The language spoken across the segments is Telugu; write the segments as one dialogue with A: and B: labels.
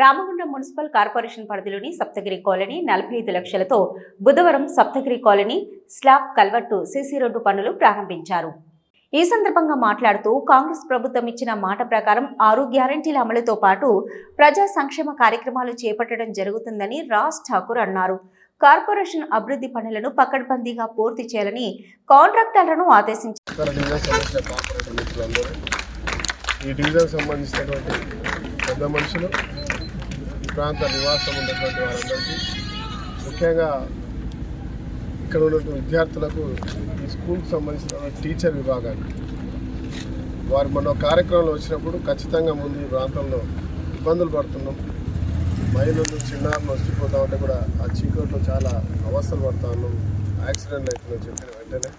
A: రామగుండం మున్సిపల్ కార్పొరేషన్ పరిధిలోని సప్తగిరి కాలనీ నలభై ఐదు లక్షలతో బుధవారం Saptagiri colony slab culvert CC road పనులు ప్రారంభించారు. ఈ సందర్భంగా మాట్లాడుతూ కాంగ్రెస్ ప్రభుత్వం ఇచ్చిన మాట ప్రకారం ఆరు గ్యారంటీల అమలుతో పాటు ప్రజా సంక్షేమ కార్యక్రమాలు చేపట్టడం జరుగుతుందని రాజ్ ఠాకూర్ అన్నారు. కార్పొరేషన్ అభివృద్ధి పనులను పకడ్బందీగా పూర్తి చేయాలని కాంట్రాక్టర్లను ఆదేశించారు
B: ఈ సంబంధించినటువంటి పెద్ద మనుషులు ప్రాంత నివాసం ఉన్నటువంటి వారందరికీ ముఖ్యంగా ఇక్కడ ఉన్నటువంటి విద్యార్థులకు ఈ స్కూల్కి సంబంధించిన టీచర్ విభాగాన్ని వారు మన కార్యక్రమంలో వచ్చినప్పుడు ఖచ్చితంగా ముందు ఈ ప్రాంతంలో ఇబ్బందులు పడుతున్నాం. మహిళలు చిన్నారులు వచ్చిపోతా ఉంటే కూడా ఆ చీకట్లో చాలా అవస్థలు పడతా ఉన్నాం. యాక్సిడెంట్ అవుతుందని చెప్పిన వెంటనే.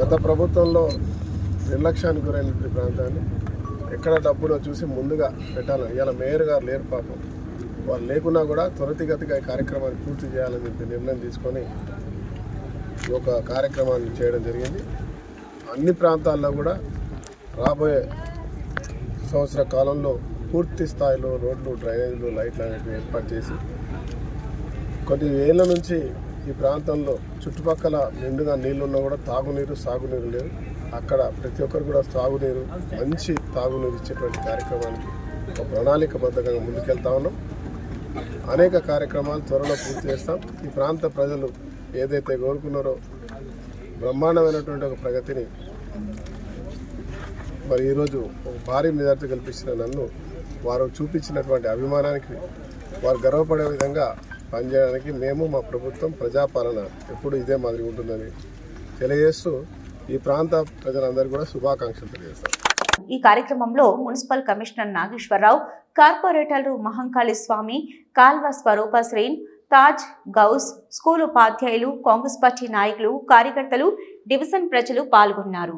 B: గత ప్రభుత్వంలో నిర్లక్ష్యానికి గురైనటువంటి ప్రాంతాన్ని ఎక్కడ డబ్బులో చూసి ముందుగా పెట్టాలని ఇవాళ మేయర్ గారు లేరు పాపం. వాళ్ళు లేకున్నా కూడా త్వరితగతిగా ఈ కార్యక్రమాన్ని పూర్తి చేయాలని చెప్పి నిర్ణయం తీసుకొని ఈ యొక్క కార్యక్రమాన్ని చేయడం జరిగింది. అన్ని ప్రాంతాల్లో కూడా రాబోయే సంవత్సర కాలంలో పూర్తి స్థాయిలో రోడ్లు డ్రైనేజీలు లైట్లు అనేవి ఏర్పాటు చేసి కొన్ని వేల నుంచి ఈ ప్రాంతంలో చుట్టుపక్కల నిండుగా నీళ్ళున్నా కూడా తాగునీరు సాగునీరు లేవు. అక్కడ ప్రతి ఒక్కరు కూడా తాగునీరు మంచి తాగునీరు ఇచ్చేటువంటి కార్యక్రమానికి ఒక ప్రణాళికబద్ధంగా ముందుకెళ్తా ఉన్నాం. అనేక కార్యక్రమాలు త్వరలో పూర్తి చేస్తాం. ఈ ప్రాంత ప్రజలు ఏదైతే కోరుకున్నారో బ్రహ్మాండమైనటువంటి ఒక ప్రగతిని మరి ఈరోజు ఒక భారీ మెజార్టీ కల్పించిన నన్ను వారు చూపించినటువంటి అభిమానానికి వారు గర్వపడే విధంగా పనిచేయడానికి మేము మా ప్రభుత్వం ప్రజాపాలన ఎప్పుడు ఇదే మాదిరి ఉంటుందని తెలియజేస్తూ ఈ ప్రాంత ప్రజలందరికీ కూడా శుభాకాంక్షలు తెలియజేస్తాం.
A: ఈ కార్యక్రమంలో మున్సిపల్ కమిషనర్ నాగేశ్వరరావు కార్పొరేటర్లు మహంకాళి స్వామి కాల్వ స్వరూప శ్రీన్ తాజ్ గౌస్ స్కూల్ ఉపాధ్యాయులు కాంగ్రెస్ పార్టీ నాయకులు కార్యకర్తలు డివిజన్ ప్రజలు పాల్గొన్నారు.